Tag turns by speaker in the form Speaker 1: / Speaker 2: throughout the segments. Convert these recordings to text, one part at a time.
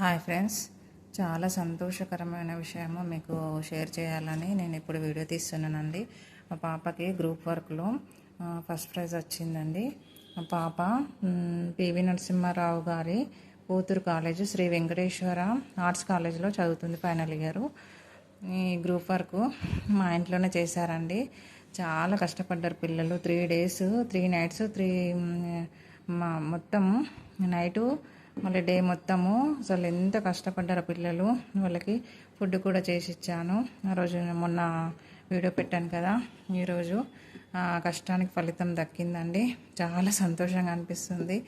Speaker 1: Hi friends. చాలా సంతోషకరమైన విషయము మీకు షేర్ చేయాలని నేను ఇప్పుడు వీడియో తీస్తున్నానండి. మా పాపకి గ్రూప్ వర్క్లో ఫస్ట్ ప్రైజ్ వచ్చిందండి. మా పాప పివి నరసింహారావు గారి కూతురు కాలేజ్ శ్రీ వెంకటేశ్వర ఆర్ట్స్ కాలేజ్లో చదువుతుంది ఫైనల్ ఇయర్. ఈ గ్రూప్ వర్క్ మా ఇంట్లోనే చేశారండి. చాలా కష్టపడ్డారు పిల్లలు. Three days three nights three మా మొత్తం నైటు మళ్ళీ డే మొత్తము. అసలు ఎంత కష్టపడ్డారు పిల్లలు. వాళ్ళకి ఫుడ్ కూడా చేసి ఇచ్చాను. ఆ రోజు మొన్న వీడియో పెట్టాను కదా. ఈరోజు ఆ కష్టానికి ఫలితం దక్కిందండి. చాలా సంతోషంగా అనిపిస్తుంది.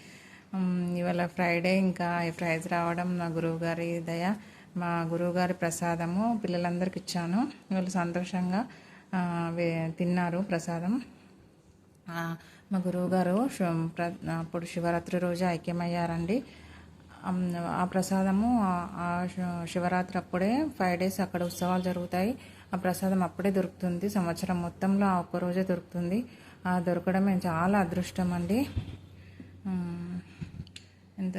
Speaker 1: ఇవాళ ఫ్రైడే ఇంకా ఈ ప్రైజ్ రావడం నా గురువుగారి దయ మా గురువుగారి ప్రసాదము పిల్లలందరికి ఇచ్చాను. వాళ్ళు సంతోషంగా వే- తిన్నారు ప్రసాదం. మా గురువుగారు ప్ర- అప్పుడు శివరాత్రి రోజు ఐక్యమయ్యారండి. ఆ ప్రసాదము ఆ- శివరాత్రి అప్పుడే ఫైవ్ డేస్ అక్కడ ఉత్సవాలు జరుగుతాయి. ఆ ప్రసాదం అప్పుడే దొరుకుతుంది. సంవత్సరం మొత్తంలో ఆ ఒక్క రోజే దొరుకుతుంది. ఆ దొరకడమే చాలా అదృష్టం అండి. ఎంత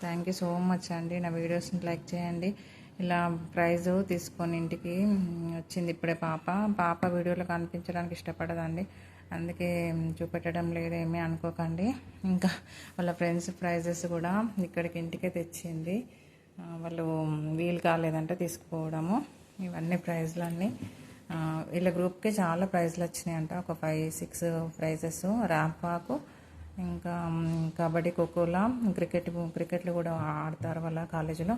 Speaker 1: థ్యాంక్ యూ సో మచ్ అండి. నా వీడియోస్ని లైక్ చేయండి. ఇలా ప్రైజు తీసుకొని ఇంటికి వచ్చింది ఇప్పుడే పాప. పాప వీడియోలో కనిపించడానికి ఇష్టపడదండి. అందుకే చూపెట్టడం లేదు ఏమీ అనుకోకండి. ఇంకా వాళ్ళ ఫ్రెండ్స్ ప్రైజెస్ కూడా ఇక్కడికి ఇంటికే తెచ్చింది. వాళ్ళు వీలు కాలేదంటే తీసుకుపోవడము. ఇవన్నీ ప్రైజ్లన్నీ. వీళ్ళ గ్రూప్కి చాలా ప్రైజ్లు వచ్చినాయంట. ఒక ఫైవ్ సిక్స్ ప్రైజెస్ ర్యాంపాకు ఇంకా కబడ్డీ ఖోఖోలా క్రికెట్ క్రికెట్లు కూడా ఆడతారు వాళ్ళ కాలేజీలో.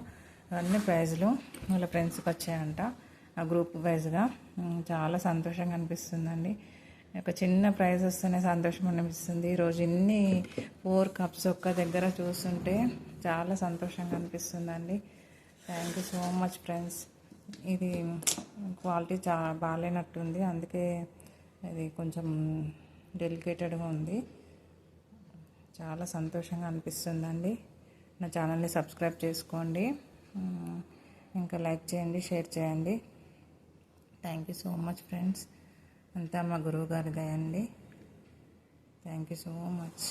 Speaker 1: అన్ని ప్రైజ్లు వాళ్ళ ఫ్రెండ్స్కి వచ్చాయంట. ఆ గ్రూప్ వైజ్గా. చాలా సంతోషంగా అనిపిస్తుందండి. ఒక చిన్న ప్రైజ్ వస్తేనే సంతోషం అనిపిస్తుంది. ఈరోజు ఇన్ని ఫోర్ కప్స్ ఒక్క దగ్గర చూస్తుంటే చాలా సంతోషంగా అనిపిస్తుందండి. Thank you so much friends ఇది క్వాలిటీ చా బాగాలేనట్టుంది. అందుకే ఇది కొంచెం డెలికేటెడ్గా ఉంది. చాలా సంతోషంగా అనిపిస్తుందండి. నా ఛానల్ని సబ్స్క్రైబ్ చేసుకోండి. ఇంకా లైక్ చేయండి షేర్ చేయండి. Thank you so much friends అంతా మా గురువు గారి దయండి థ్యాంక్ యూ సో మచ్